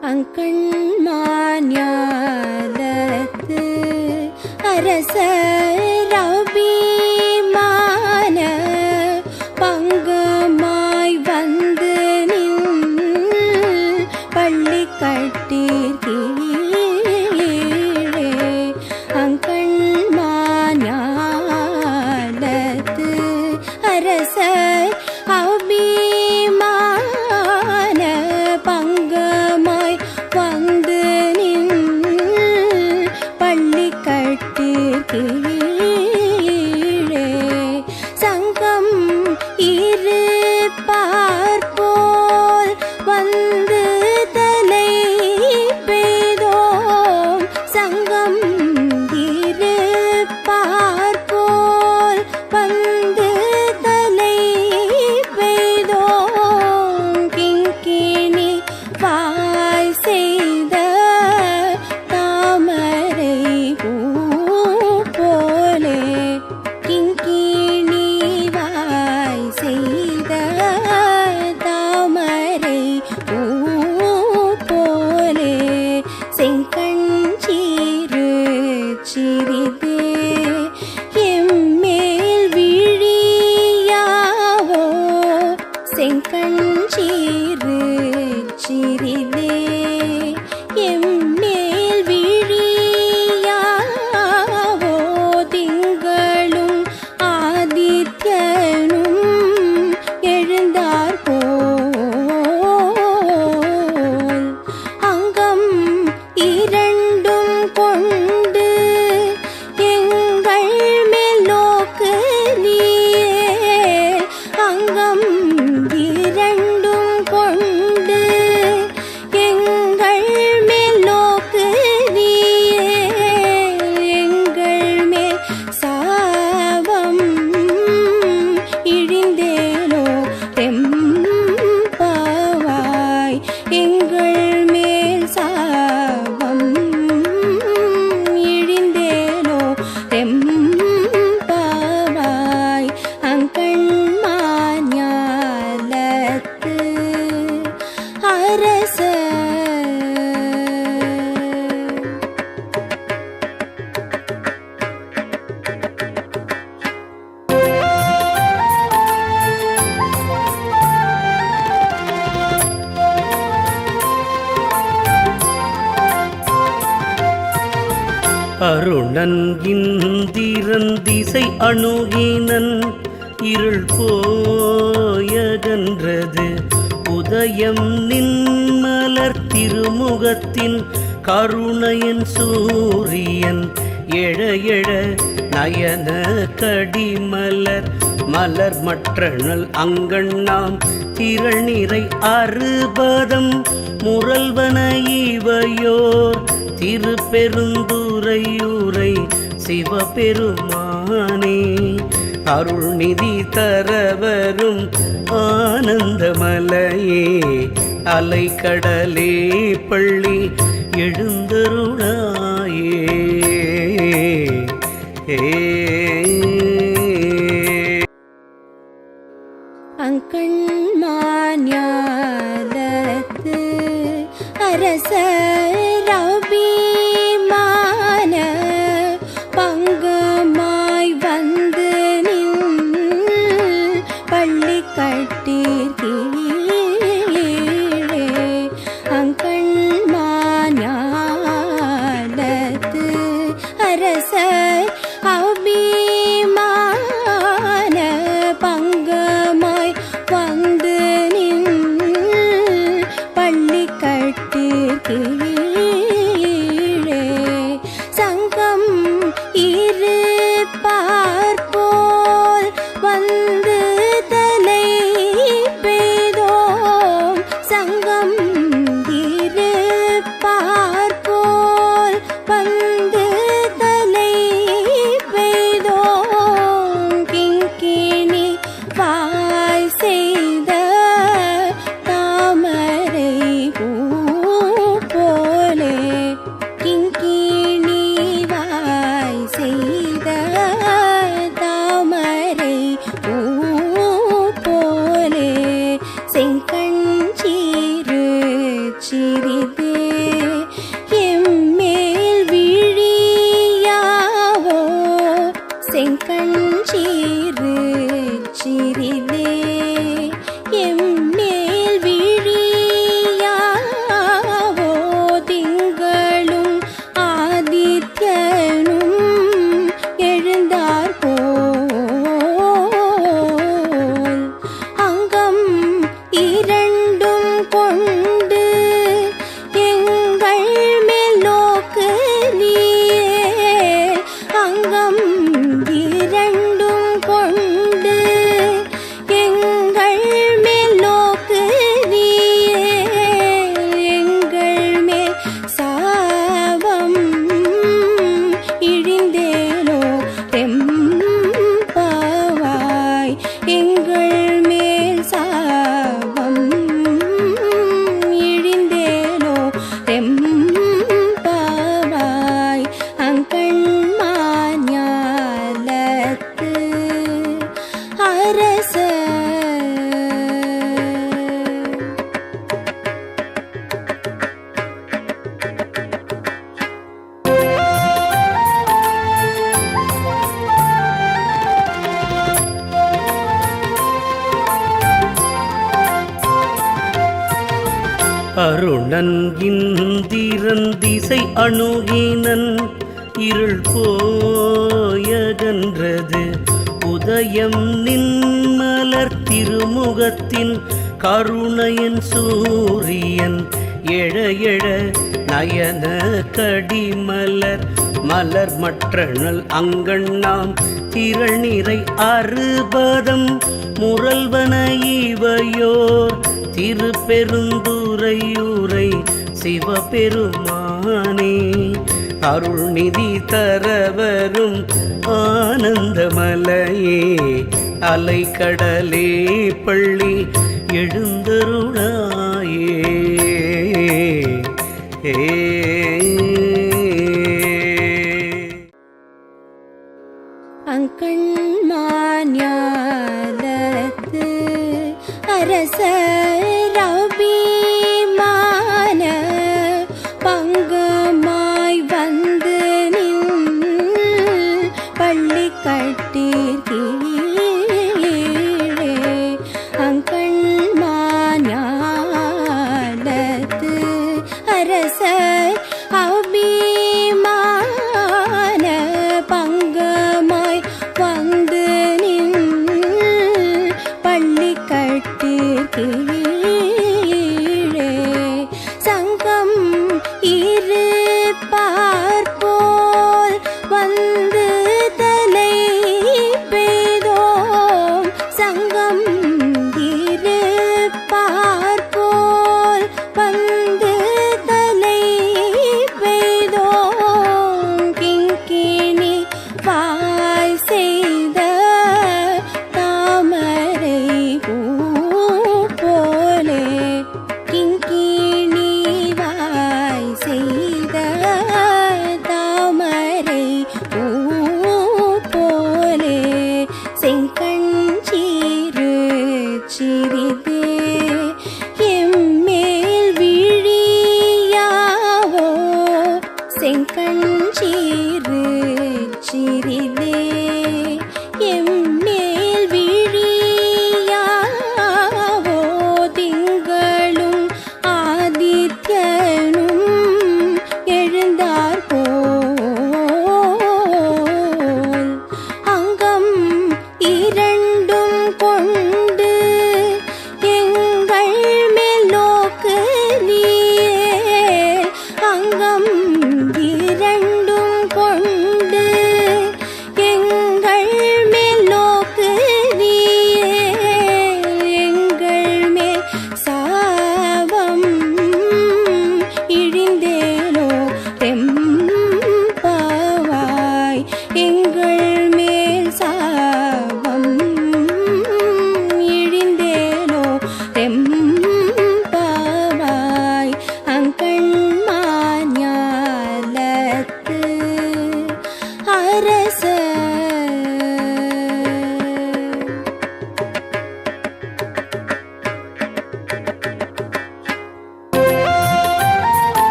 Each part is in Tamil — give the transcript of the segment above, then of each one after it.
அங்கண்மான்யாலத்து அரசர் அருணன் இந்திரன் திசை அணுகினன் இருள் போயகன்றது. உதயம் நின்மலர் திருமுகத்தின் கருணையன் சூரியன் எழ எழ நயன கடிமலர் மலர் மற்றனல் அங்கண்ணாம் திரள் நிறை அறுபதம் முரல்வன இவையோர் திருப்பெருந்துரையூரை சிவபெருமானே அருள் நிதி தரவரும் ஆனந்தமலையே. அலைக்கடலே பள்ளி எழுந்தருளாயே. ஏ அங்கண்மான் அரச அருணன் இந்திரன் திசை அணுகினன் இருள் போயகன்றது. உதயம் நின்மலர் திருமுகத்தின் கருணையன் சூரியன் எழ எழ நயன கடிமலர் மலர் மற்றனல் அங்கண்ணாம் திரள் நிறை அறுபதம் முரல்வன இவையோர் திருப்பெருந்துரையூரை சிவபெருமானே அருள் நிதி தரவரும் ஆனந்தமலையே அலைக்கடலே பள்ளி எழுந்தருளாயே. அங்கண் மான்யா அரச ரபிமான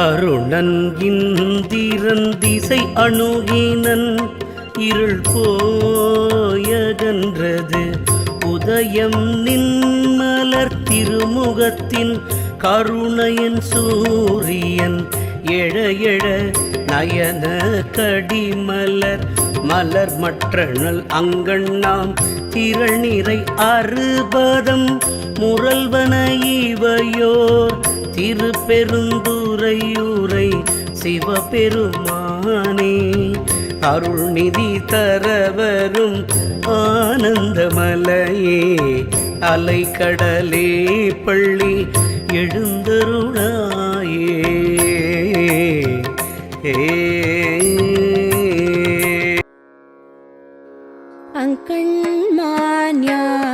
அருணன் இந்திரன் திசை அணுகினன் இருள் போயகன்றது. உதயம் நின்மலர் திருமுகத்தின் கருணையன் சூரியன் எழ எழ நயன கடிமலர் மலர் மற்றனல் அங்கண்ணாம் திரள் நிறை அறுபதம் முரல்வன திரு பெருந்துரையூரை சிவபெருமானே அருள் நிதி தரவரும் ஆனந்தமலையே அலைக்கடலே பள்ளி எழுந்தருளாயே. ஏ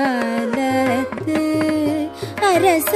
அங்கண்மான்யாலத்து அரச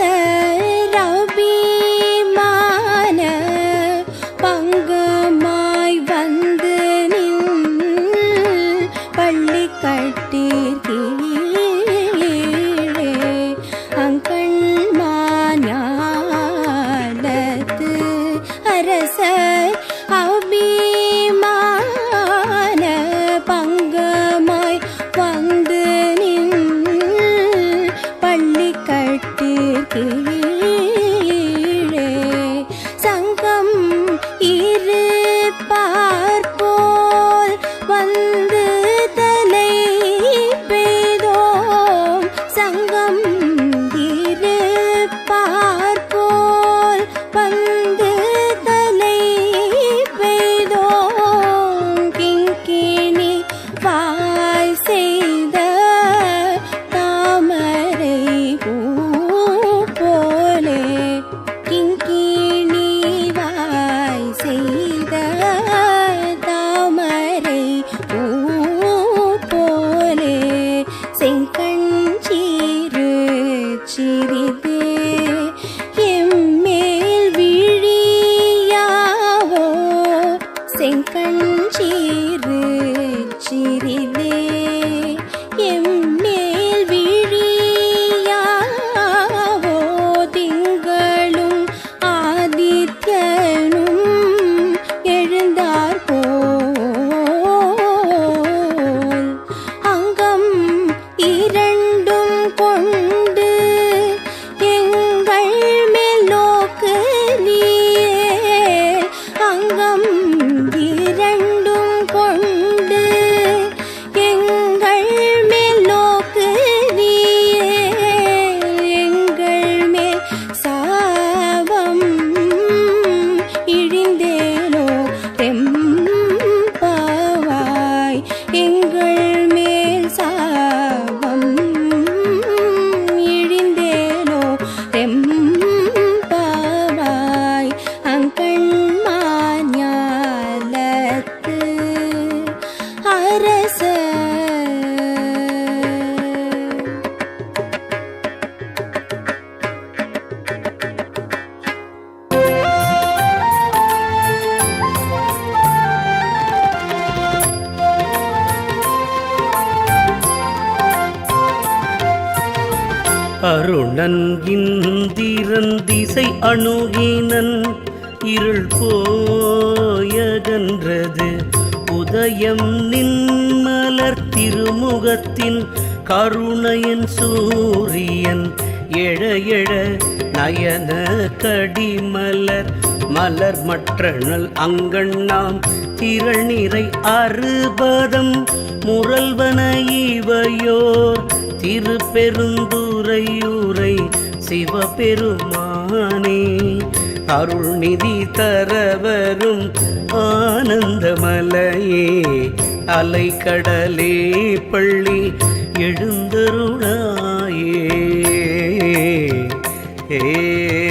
அருணன் இந்திரன் திசை அணுகினன் இருள் போயகன்றது. உதயம் நின்மலர் திருமுகத்தின் கருணையன் சூரியன் எழ எழ நயன கடிமலர் மலர் மற்றனல் அங்கண்ணாம் திரள் நிறை அறுபதம் முரல்வன இவையோர் திருப்பெருந்துரையூரை சிவபெருமானே அருள் நிதி தரவரும் ஆனந்தமலையே. அலைக்கடலே பள்ளி எழுந்தருளாயே. ஏ